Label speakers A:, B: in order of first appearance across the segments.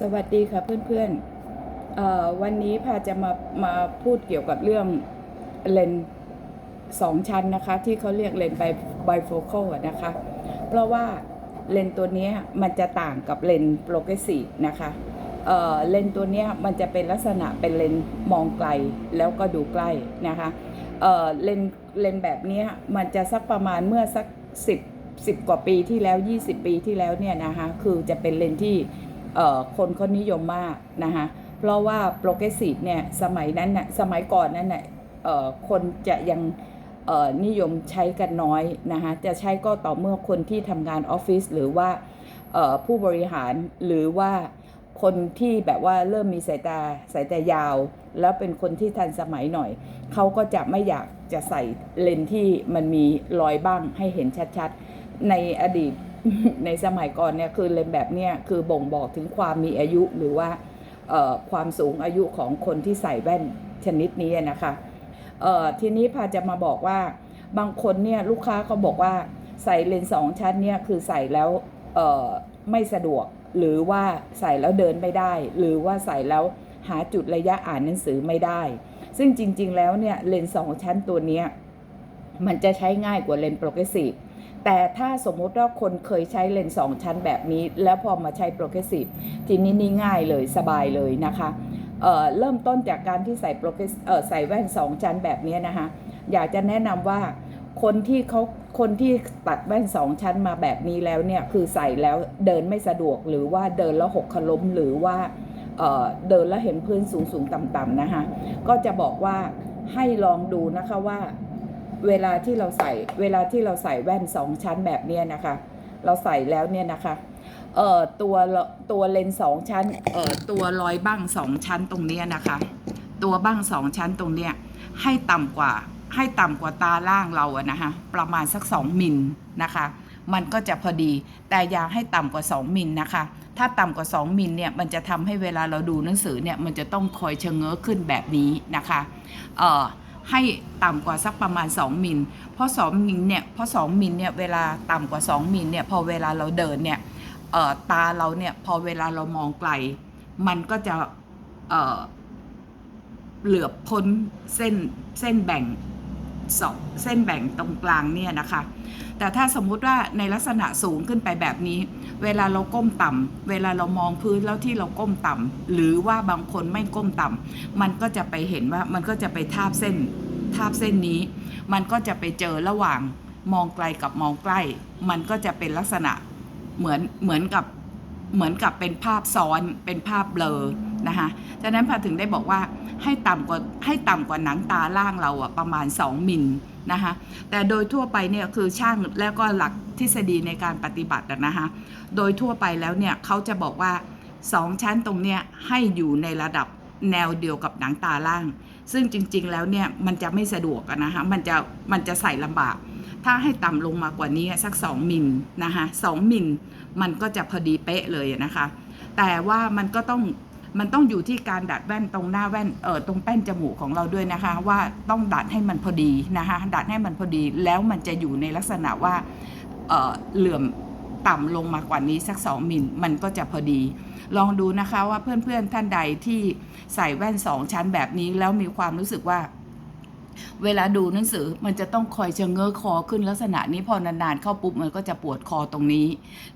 A: สวัสดีค่ะเพื่อนๆเอ่อวันนี้พาจะมามาพูดเกี่ยวกับเรื่องเลนส์สองชั้นนะคะ ที่เขาเรียกเลนส์ไบไบโฟคัลนะคะ เพราะว่าเลนส์ตัวนี้มันจะต่างกับเลนส์โปรเกรสซีฟนะคะเอ่อเลนส์ตัวนี้มันจะเป็นลักษณะเป็นเลนส์มองไกลแล้วก็ดูใกล้นะคะเอ่อเลนส์เลนส์แบบนี้มันจะสักประมาณเมื่อสัก 10 10 กว่าปีที่แล้ว 20 ปีที่แล้วเนี่ยนะคะคือจะเป็นเลนส์ที่ คนเขานิยมมากนะคะเพราะว่าโปรเกรสซีฟเนี่ยสมัยนั้นน่ะสมัยก่อนนั้นน่ะคนจะยังนิยมใช้กันน้อยนะคะจะใช้ก็ต่อเมื่อคนที่ทำงานออฟฟิศหรือว่าผู้บริหารหรือว่าคนที่แบบว่าเริ่มมีสายตาสายตายาว แล้วเป็นคนที่ทันสมัยหน่อย เขาก็จะไม่อยากจะใส่เลนที่มันมีรอยบ้างให้เห็นชัดๆ ในอดีต ในสมัยก่อนเนี่ยคือเลนแบบเนี้ยคือบ่งบอกถึงความมีอายุหรือว่าความสูงอายุของคนที่ใส่แว่นชนิดนี้นะคะทีนี้พาจะมาบอกว่าบางคนเนี่ยลูกค้าเขาบอกว่าใส่เลนส์สองชั้นเนี่ยคือใส่แล้วไม่สะดวก หรือว่าใส่แล้วเดินไม่ได้ หรือว่าใส่แล้วหาจุดระยะอ่านหนังสือไม่ได้ ซึ่งจริงๆแล้วเนี่ยเลนส์สองชั้นตัวนี้มันจะใช้ง่ายกว่าเลนส์โปรเกรสซีฟ แต่ถ้าสมมุติว่าคนเคยใช้เลนส์สองชั้นแบบนี้ แล้วพอมาใช้โปรเกรสซีฟทีนี้นี่ง่ายเลยสบายเลยนะคะเเริ่มต้นจากการที่ใส่โปรเกรสเอ่อใส่แว่นสองชั้นแบบนี้นะคะอยากจะแนะนำว่าคนที่เขาคนที่ตัดแว่นสองชั้นมาแบบนี้แล้วเนี่ยคือใส่แล้วเดินไม่สะดวกหรือว่าเดินแล้วหกขล้มหรือว่าเเดินแล้วเห็นพื้นสูงสูงต่ำๆนะคะก็จะบอกว่าให้ลองดูนะคะว่า เวลาที่เราใส่เวลาที่เราใส่แว่นสองชั้นแบบเนี้ยนะคะ เราใส่แล้วเนี่ยนะคะเอ่อตัวตัวเลนสองชั้นเอ่อตัวรอยบ้างสองชั้นตรงเนี้ยนะคะ ตัวบ้างสองชั้นตรงเนี้ยให้ต่ำกว่าให้ต่ำกว่าตาล่างเราอะนะคะประมาณสัก 2มิลนะคะ มันก็จะพอดีแต่อย่าให้ต่ำกว่า 2มิลนะคะ ถ้าต่ำกว่า 2มิลเนี่ยมันจะทำให้เวลาเราดูหนังสือเนี่ยมันจะต้องคอยชะเง้อขึ้นแบบนี้นะคะเอ่อ ให้ต่ำกว่าสักประมาณ 2 มิล เพราะ 2 มิลเนี่ยเพราะ 2 มิลเนี่ยเวลาต่ำกว่า 2 มิลเนี่ยพอเวลาเราเดินเนี่ยตาเราเนี่ยพอเวลาเรามองไกล มันก็จะเเหลือบพ้นเส้นเส้นแบ่ง สองเส้นแบ่งตรงกลางเนี่ยนะคะ แต่ถ้าสมมุติว่าในลักษณะสูงขึ้นไปแบบนี้ เวลาเราก้มต่ำเวลาเรามองพื้นแล้วที่เราก้มต่ำหรือว่าบางคนไม่ก้มต่ำมันก็จะไปเห็นว่ามันก็จะไปทาบเส้นทาบเส้นนี้ มันก็จะไปเจอระหว่างมองไกลกับมองใกล้ มันก็จะเป็นลักษณะเหมือนเหมือนกับเหมือนกับเป็นภาพซ้อนเป็นภาพเบลอ นะคะฉะนั้นพาถึงได้บอกว่าให้ต่ำกว่าให้ต่ำกว่าหนังตาล่างเราอะประมาณ 2 มิลนะคะแต่โดยทั่วไปเนี่ยคือช่างแล้วก็หลักทฤษฎีในการปฏิบัตินะคะโดยทั่วไปแล้วเนี่ยเขาจะบอกว่า 2 ชั้นตรงเนี้ยให้อยู่ในระดับแนวเดียวกับหนังตาล่าง ซึ่งจริงๆแล้วเนี่ยมันจะไม่สะดวกนะคะมันจะมันจะใส่ลำบาก ถ้าให้ต่ำลงมากว่านี้สัก 2 มิลนะคะ2มิลมันก็จะพอดีเป๊ะเลยนะคะ แต่ว่ามันก็ต้อง มันต้องอยู่ที่การดัดแว่นตรงหน้าแว่นเออตรงแป้นจมูกของเราด้วยนะคะ ว่าต้องดัดให้มันพอดีนะคะดัดให้มันพอดีแล้วมันจะอยู่ในลักษณะว่าเออเหลื่อมต่ำลงมากว่านี้สัก 2มิลมันก็จะพอดี ลองดูนะคะว่าเพื่อนๆท่านใดที่ใส่แว่นสองชั้นแบบนี้แล้วมีความรู้สึกว่า เวลาดูหนังสือมันจะต้องคอยชะเง้อคอขึ้นลักษณะนี้พอนานๆเข้าปุ๊บมันก็จะปวดคอตรงนี้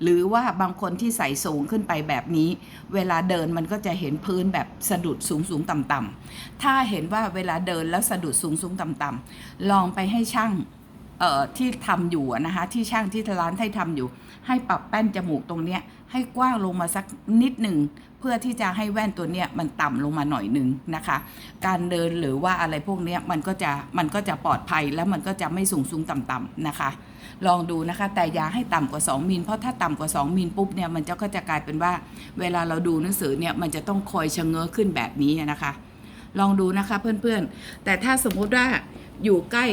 A: หรือว่าบางคนที่ใส่สูงขึ้นไปแบบนี้ เวลาเดินมันก็จะเห็นพื้นแบบสะดุดสูงสูงต่ำต่ำๆถ้าเห็นว่าเวลาเดินแล้วสะดุดสูงสูงต่ำต่ำๆลองไปให้ช่าง เอ่อที่ทำอยู่นะคะที่ช่างที่ร้านให้ทำอยู่ ให้ปรับแป้นจมูกตรงเนี้ยให้กว้างลงมาสักนิดหนึ่งเพื่อที่จะให้แว่นตัวเนี้ยมันต่ำลงมาหน่อยหนึ่งนะคะ การเดินหรือว่าอะไรพวกเนี้ยมันก็จะมันก็จะปลอดภัยแล้วมันก็จะไม่สูงสูงต่ำต่ำๆนะคะ ลองดูนะคะ แต่อย่าให้ต่ำกว่า 2มิลเพราะถ้าต่ำกว่า 2มิลปุ๊บเนี่ยมันจะก็จะกลายเป็นว่า เวลาเราดูหนังสือเนี่ยมันจะต้องคอยชะเง้อขึ้นแบบนี้นะคะ ลองดูนะคะเพื่อนๆ แต่ถ้าสมมุติว่าอยู่ใกล้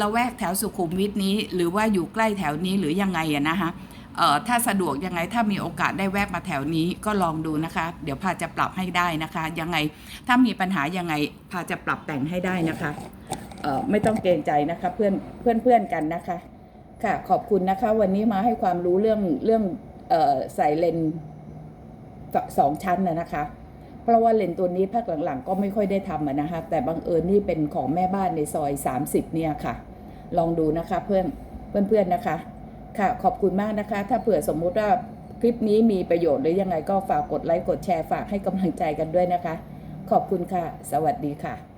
A: ละแวกแถวสุขุมวิทนี้ หรือว่าอยู่ใกล้แถวนี้หรือยังไงอะนะคะเอ่อถ้าสะดวกยังไงถ้ามีโอกาสได้แวะมาแถวนี้ก็ลองดูนะคะ เดี๋ยวพาจะปรับให้ได้นะคะ ยังไงถ้ามีปัญหายังไงพาจะปรับแต่งให้ได้นะคะเอ่อไม่ต้องเกรงใจนะคะเพื่อนเพื่อนเพื่อนกันนะคะ ค่ะขอบคุณนะคะ วันนี้มาให้ความรู้เรื่องเรื่องเอ่อใส่เลนส์สองชั้นนะนะคะ เพราะว่าเลนส์ตัวนี้ภาคหลังๆ ก็ไม่ค่อยได้ทำนะคะแต่บังเอิญนี่เป็นของแม่บ้านในซอย 30 เนี่ยค่ะ ลองดูนะคะเพื่อนเพื่อนๆนะคะ ค่ะขอบคุณมากนะคะ ถ้าเผื่อสมมุติว่าคลิปนี้มีประโยชน์หรือยังไงก็ฝากกดไลค์กดแชร์ฝากให้กำลังใจกันด้วยนะคะ ขอบคุณค่ะ สวัสดีค่ะ